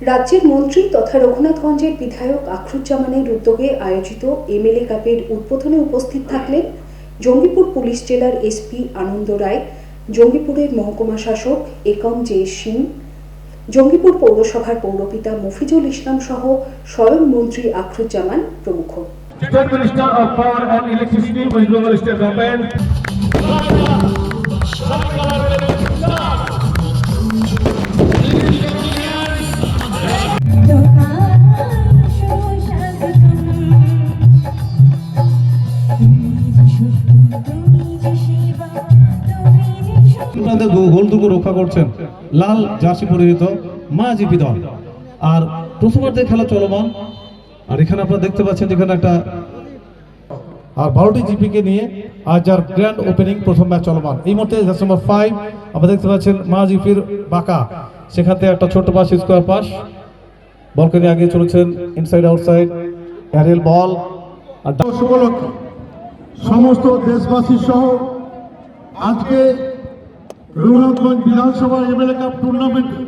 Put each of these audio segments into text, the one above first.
রাজ্যের মন্ত্রী তথা রঘুনাথগঞ্জের বিধায়ক আখরুজ্জামানের উদ্যোগে আয়োজিত এমএলএ কাপের উদ্বোধনে উপস্থিত থাকলেন জঙ্গিপুর পুলিশ জেলার এসপি আনন্দ রায় জঙ্গিপুরের মহকুমা শাসক একম জে সিং জঙ্গিপুর পৌরসভার পৌরপিতা মফিজুল ইসলাম সহ স্বয়ং মন্ত্রী আখরুজ্জামান প্রমুখ State Minister of Power and Electricity, Government. আপনাদের গো- গোলটুকু রক্ষা করছেন লাল জার্সি পরিহিত মা জিপি দল। আর প্রথমার্ধের খেলা চলমান। আর এখানে আপনারা দেখতে পাচ্ছেন যেখানে একটা আর বারোটি জিপিকে নিয়ে আজ যার গ্র্যান্ড ওপেনিং প্রথম ম্যাচ চলমান। এই মুহূর্তে নম্বর ফাইভ আপনারা দেখতে পাচ্ছেন মা জিপির বাঁকা। সেখান থেকে একটা ছোট্ট পাস স্কোয়ার পাস বলকে নিয়ে আগে চলেছেন ইনসাইড আউটসাইড অ্যারেল বল আর সমস্ত দেশবাসী সহ আজকে রঘুনাথগঞ্জ বিধানসভা এমএলএ টুর্নামেন্টে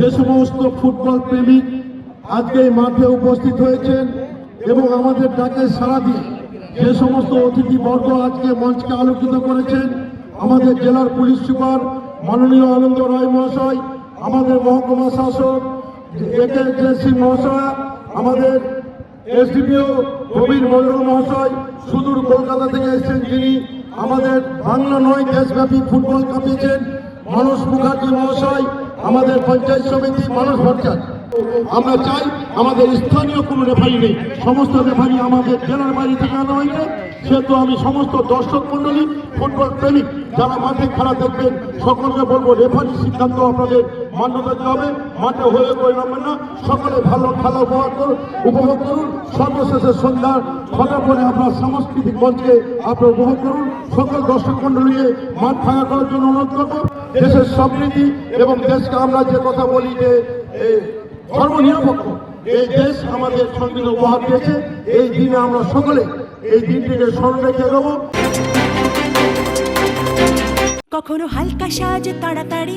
যে সমস্ত ফুটবল প্রেমিক আজকে এই মাঠে উপস্থিত হয়েছেন এবং আমাদের ডাকে সাড়া দিয়ে যে সমস্ত অতিথিবর্গ আজকে মঞ্চকে আলোকিত করেছেন, আমাদের জেলার পুলিশ সুপার মাননীয় আনন্দ রায় মহাশয়, আমাদের মহকুমা শাসক, একে জেসি মহাশয়, আমাদের এসডিপিও কবির মন্ডল মহাশয়, সুদূর কলকাতা থেকে এসেছেন যিনি আমাদের বাংলা নয়, দেশব্যাপী ফুটবল কাঁপিয়েছেন মানস মুখার্জি মহাশয়, আমাদের পঞ্চায়েত সমিতি মানস ভট্টাচার্য। আমরা চাই আমাদের স্থানীয় কোনো রেফারি নেই। সমস্ত রেফারি আমাদের জেলার বাইরে থেকে আনা হয়েছে। সেহেতু আমি সমস্ত দর্শক মন্ডলী ফুটবল প্রেমিক যারা মাঠে খেলা দেখবেন, সকলকে বলব রেফারি সিদ্ধান্ত আপনাদের মান্যতা হবে মাঠে হয়ে করে না। সকলে ভালো খেলা উপভোগ করুন উপভোগ করুন। সর্বশেষে সন্ধ্যার ছটা পরে আপনার সাংস্কৃতিক মঞ্চকে আপনার উপভোগ করুন। সকল দর্শক মন্ডলীকে মাঠ ফাঁকা করার জন্য অনুরোধ করব। দেশের সমৃদ্ধি এবং দেশকে আমরা যে কথা বলি যে এ, ধর্মনিরপেক্ষ। এই দেশ আমাদের সংবিধান উপহার দিয়েছে। এই দিনে আমরা সকলে এই দিনটিকে স্মরণ রেখে দেবো কখনো হালকা সাজ তাড়াতাড়ি